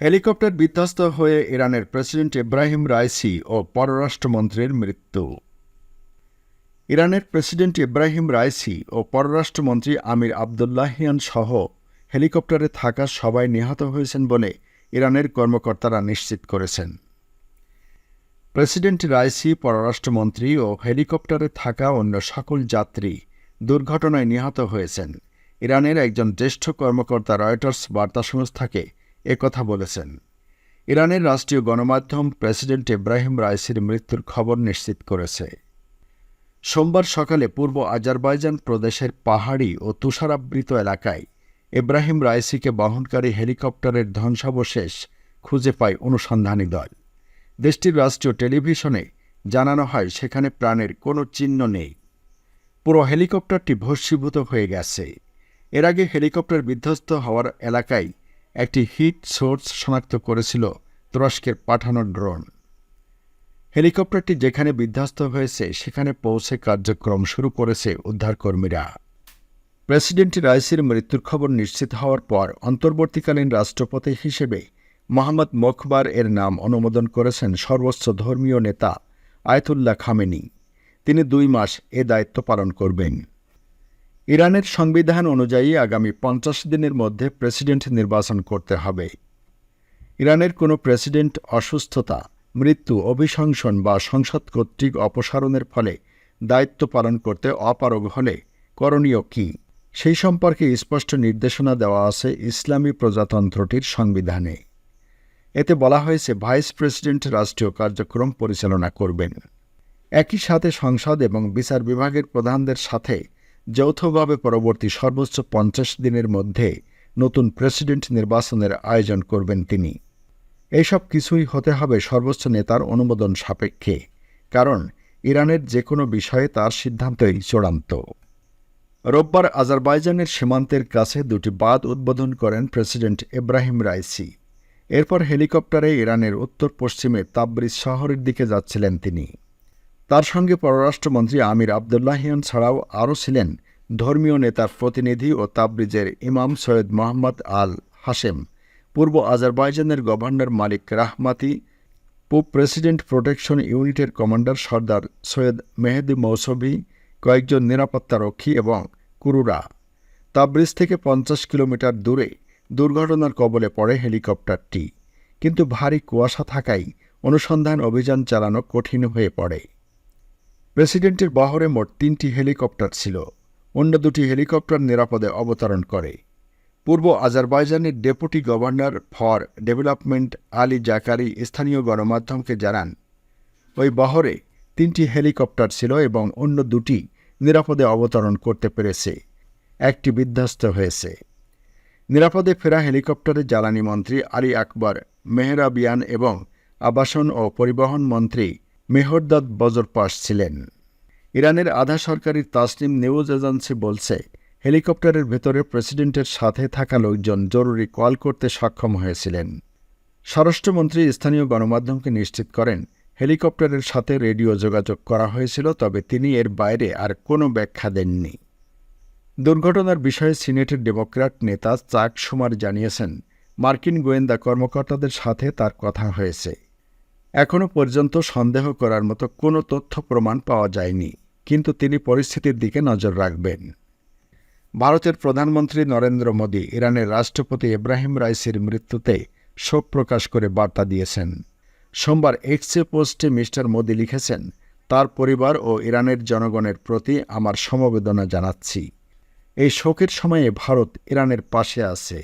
Helicopter বিধ্বস্ত হয়ে ইরানের প্রেসিডেন্ট ইব্রাহিম রাইসি ও পররাষ্ট্রমন্ত্রীর মৃত্যু। ইরানের প্রেসিডেন্ট ইব্রাহিম রাইসি ও পররাষ্ট্রমন্ত্রী আমির আবদুল্লাহিয়ান সহ হেলিকপ্টারে থাকা সবাই নিহত হয়েছেন বলে ইরানের কর্মকর্তারা নিশ্চিত করেছেন। প্রেসিডেন্ট রাইসি, পররাষ্ট্রমন্ত্রী ও হেলিকপ্টারে থাকা অন্য সকল যাত্রী দুর্ঘটনায় নিহত হয়েছেন। ইরানের একজন জ্যেষ্ঠ কর্মকর্তা রয়টার্স বার্তা সংস্থাকে একথা বলেছেন। ইরানের রাষ্ট্রীয় গণমাধ্যম প্রেসিডেন্ট ইব্রাহিম রাইসির মৃত্যুর খবর নিশ্চিত করেছে। সোমবার সকালে পূর্ব আজারবাইজান প্রদেশের পাহাড়ি ও তুষারাবৃত এলাকায় ইব্রাহিম রাইসিকে বহনকারী হেলিকপ্টারের ধ্বংসাবশেষ খুঁজে পায় অনুসন্ধানী দল। দেশটির রাষ্ট্রীয় টেলিভিশনে জানানো হয়, সেখানে প্রাণের কোনো চিহ্ন নেই। পুরো হেলিকপ্টারটি ভস্মীভূত হয়ে গেছে। এর আগে হেলিকপ্টার বিধ্বস্ত হওয়ার এলাকায় একটি হিট সোর্স শনাক্ত করেছিল তুরস্কের পাঠানো ড্রোন। হেলিকপ্টারটি যেখানে বিধ্বস্ত হয়েছে, সেখানে পৌঁছে কার্যক্রম শুরু করেছে উদ্ধারকর্মীরা। প্রেসিডেন্ট রাইসির মৃত্যুর খবর নিশ্চিত হওয়ার পর অন্তর্বর্তীকালীন রাষ্ট্রপতি হিসেবে মোহাম্মদ মোখবার এর নাম অনুমোদন করেছেন সর্বোচ্চ ধর্মীয় নেতা আয়তুল্লাহ খামেনি। তিনি দুই মাস এ দায়িত্ব পালন করবেন। ইরানের সংবিধান অনুযায়ী আগামী পঞ্চাশ দিনের মধ্যে প্রেসিডেন্ট নির্বাচন করতে হবে। ইরানের কোনো প্রেসিডেন্ট অসুস্থতা, মৃত্যু, অভিশংসন বা সংসদ কর্তৃক অপসারণের ফলে দায়িত্ব পালন করতে অপারগ হলে করণীয় কী? সেই সম্পর্কে স্পষ্ট নির্দেশনা দেওয়া আছে ইসলামী প্রজাতন্ত্রটির সংবিধানে। এতে বলা হয়েছে ভাইস প্রেসিডেন্ট রাষ্ট্রীয় কার্যক্রম পরিচালনা করবেন। একই সাথে সংসদ এবং বিচার বিভাগের প্রধানদের সাথে যৌথভাবে পরবর্তী সর্বোচ্চ পঞ্চাশ দিনের মধ্যে নতুন প্রেসিডেন্ট নির্বাচনের আয়োজন করবেন তিনি। এইসব কিছুই হতে হবে সর্বোচ্চ নেতার অনুমোদন সাপেক্ষে, কারণ ইরানের যে কোনো বিষয়ে তার সিদ্ধান্তই চূড়ান্ত। রোববার আজারবাইজানের সীমান্তের কাছে দুটি বাঁধ উদ্বোধন করেন প্রেসিডেন্ট ইব্রাহিম রাইসি। এরপর হেলিকপ্টারে ইরানের উত্তর পশ্চিমে তাবরিজ শহরের দিকে যাচ্ছিলেন তিনি। তার সঙ্গে পররাষ্ট্রমন্ত্রী আমির আবদুল্লাহিয়ান ছাড়াও আরও ছিলেন ধর্মীয় নেতার প্রতিনিধি ও তাবরিজের ইমাম সৈয়দ মোহাম্মদ আল হাশেম। পূর্ব আজারবাইজানের গভর্নর মালিক রাহমাতি, পূব প্রেসিডেন্ট প্রোটেকশন ইউনিটের কমান্ডার সর্দার সৈয়দ মেহেদি মৌসবি কয়েকজন নিরাপত্তারক্ষী এবং কুরুরা। তাবরিজ থেকে পঞ্চাশ কিলোমিটার দূরে দুর্ঘটনার কবলে পড়ে হেলিকপ্টারটি। কিন্তু ভারী কুয়াশা থাকায় অনুসন্ধান অভিযান চালানো কঠিন হয়ে পড়ে। প্রেসিডেন্টের বহরে মোট তিনটি হেলিকপ্টার ছিল। অন্য দুটি হেলিকপ্টার নিরাপদে অবতরণ করে। পূর্ব আজারবাইজানের deputy governor for development Ali Zakari স্থানীয় গণমাধ্যমকে জানান, ওই বহরে তিনটি হেলিকপ্টার ছিল এবং অন্য দুটি নিরাপদে অবতরণ করতে পেরেছে। একটি বিধ্বস্ত হয়েছে। নিরাপদে ফেরা হেলিকপ্টারে জ্বালানি মন্ত্রী আলী আকবর, মেহরাবিয়ান এবং আবাসন ও পরিবহন মন্ত্রী মেহরদাদ বজরপাস ছিলেন। ইরানের আধা সরকারি তাসনিম নিউজ এজেন্সি বলছে, হেলিকপ্টারের ভেতরে প্রেসিডেন্টের সাথে থাকা লোকজন জরুরি কল করতে সক্ষম হয়েছিলেন। স্বরাষ্ট্রমন্ত্রী স্থানীয় গণমাধ্যমকে নিশ্চিত করেন, হেলিকপ্টারের সাথে রেডিও যোগাযোগ করা হয়েছিল, তবে তিনি এর বাইরে আর কোনো ব্যাখ্যা দেননি। দুর্ঘটনার বিষয়ে সিনেটের ডেমোক্র্যাট নেতা চাক সুমার জানিয়েছেন, মার্কিন গোয়েন্দা কর্মকর্তাদের সাথে তার কথা হয়েছে। এখনও পর্যন্ত সন্দেহ করার মতো কোনো তথ্য প্রমাণ পাওয়া যায়নি, কিন্তু তিনি পরিস্থিতির দিকে নজর রাখবেন। ভারতের প্রধানমন্ত্রী নরেন্দ্র মোদী ইরানের রাষ্ট্রপতি ইব্রাহিম রাইসির মৃত্যুতে শোক প্রকাশ করে বার্তা দিয়েছেন। সোমবার এক্সে পোস্টে মিস্টার মোদী লিখেছেন, তার পরিবার ও ইরানের জনগণের প্রতি আমার সমবেদনা জানাচ্ছি। এই শোকের সময়ে ভারত ইরানের পাশে আছে।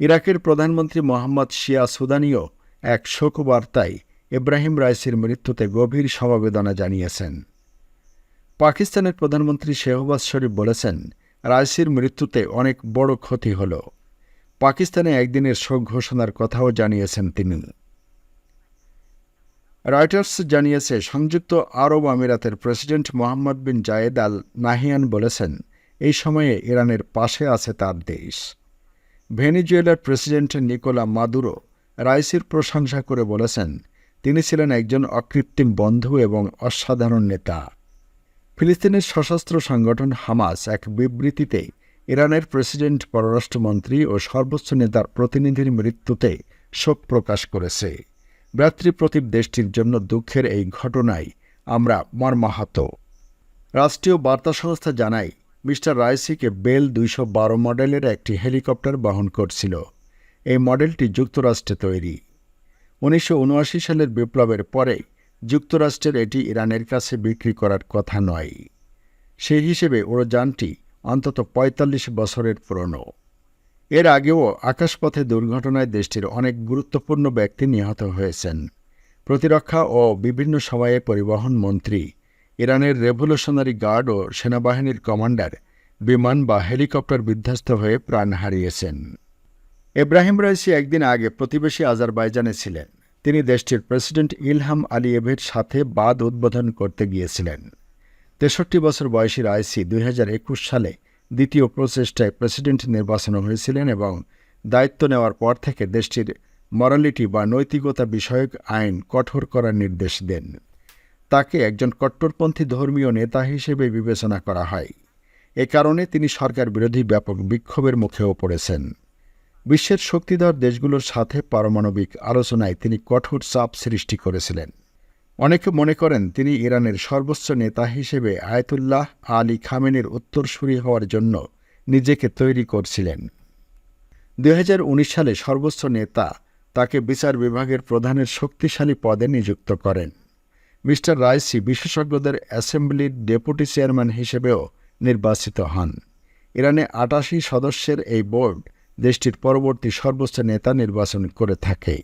ইরাকের প্রধানমন্ত্রী মোহাম্মদ শিয়া সুদানিও এক শোকবার্তায় ইব্রাহিম রাইসির মৃত্যুতে গভীর সমবেদনা জানিয়েছেন। পাকিস্তানের প্রধানমন্ত্রী শেহবাজ শরীফ বলেছেন, রাইসির মৃত্যুতে অনেক বড় ক্ষতি হল। পাকিস্তানে একদিনের শোক ঘোষণার কথাও জানিয়েছেন তিনি। রয়টার্স জানিয়েছে, সংযুক্ত আরব আমিরাতের president Mohamed bin Zayed Al Nahyan বলেছেন, এই সময়ে ইরানের পাশে আছে তার দেশ। ভেনিজুয়েলার প্রেসিডেন্ট নিকোলা মাদুরো রাইসির প্রশংসা করে বলেছেন, তিনি ছিলেন একজন অকৃত্রিম বন্ধু এবং অসাধারণ নেতা। ফিলিস্তিনের সশস্ত্র সংগঠন হামাস এক বিবৃতিতে ইরানের প্রেসিডেন্ট, পররাষ্ট্রমন্ত্রী ও সর্বোচ্চ নেতার প্রতিনিধির মৃত্যুতে শোক প্রকাশ করেছে। ভ্রাতৃপ্রতিম দেশটির জন্য দুঃখের এই ঘটনায় আমরা মর্মাহত। রাষ্ট্রীয় বার্তা সংস্থা জানায়, মিস্টার রাইসিকে বেল দুইশো বারো মডেলের একটি হেলিকপ্টার বহন করছিল। এই মডেলটি যুক্তরাষ্ট্রে তৈরি। উনিশশো উনআশি সালের বিপ্লবের পরে যুক্তরাষ্ট্রের এটি ইরানের কাছে বিক্রি করার কথা নয়। সেই হিসেবে উড়োযানটি অন্তত ৪৫ বছরের পুরনো। এর আগেও আকাশপথে দুর্ঘটনায় দেশটির অনেক গুরুত্বপূর্ণ ব্যক্তি নিহত হয়েছেন। প্রতিরক্ষা ও বিভিন্ন সময়ে পরিবহন মন্ত্রী, ইরানের রেভলিউশনারি গার্ড ও সেনাবাহিনীর কমান্ডার বিমান বা হেলিকপ্টার বিধ্বস্ত হয়ে প্রাণ হারিয়েছেন। এব্রাহিম রাইসি একদিন আগে প্রতিবেশী আজারবাইজানে ছিলেন। তিনি দেশটির প্রেসিডেন্ট ইলহাম আলিয়েভের সাথে বাদ উদ্বোধন করতে গিয়েছিলেন। তেষট্টি বছর বয়সী রাইসি দুই সালে দ্বিতীয় প্রচেষ্টায় প্রেসিডেন্ট নির্বাচন হয়েছিলেন এবং দায়িত্ব নেওয়ার পর থেকে দেশটির মরালিটি বা নৈতিকতা বিষয়ক আইন কঠোর করার নির্দেশ দেন। তাকে একজন কট্টরপন্থী ধর্মীয় নেতা হিসেবে বিবেচনা করা হয়। এ কারণে তিনি সরকার বিরোধী ব্যাপক বিক্ষোভের মুখেও পড়েছেন। বিশ্বের শক্তিধর দেশগুলোর সাথে পারমাণবিক আলোচনায় তিনি কঠোর চাপ সৃষ্টি করেছিলেন। অনেকে মনে করেন তিনি ইরানের সর্বোচ্চ নেতা হিসেবে আয়তুল্লাহ আলী খামেনের উত্তরসূরি হওয়ার জন্য নিজেকে তৈরি করছিলেন। দু হাজার উনিশ সালে সর্বোচ্চ নেতা তাকে বিচার বিভাগের প্রধানের শক্তিশালী পদে নিযুক্ত করেন। মিস্টার রাইসি বিশেষজ্ঞদের অ্যাসেম্বলির ডেপুটি চেয়ারম্যান হিসেবেও নির্বাচিত হন। ইরানে আটাশি সদস্যের এই বোর্ড দেশটির পরবর্তী সর্বোচ্চ নেতা নির্বাচন করে থাকে।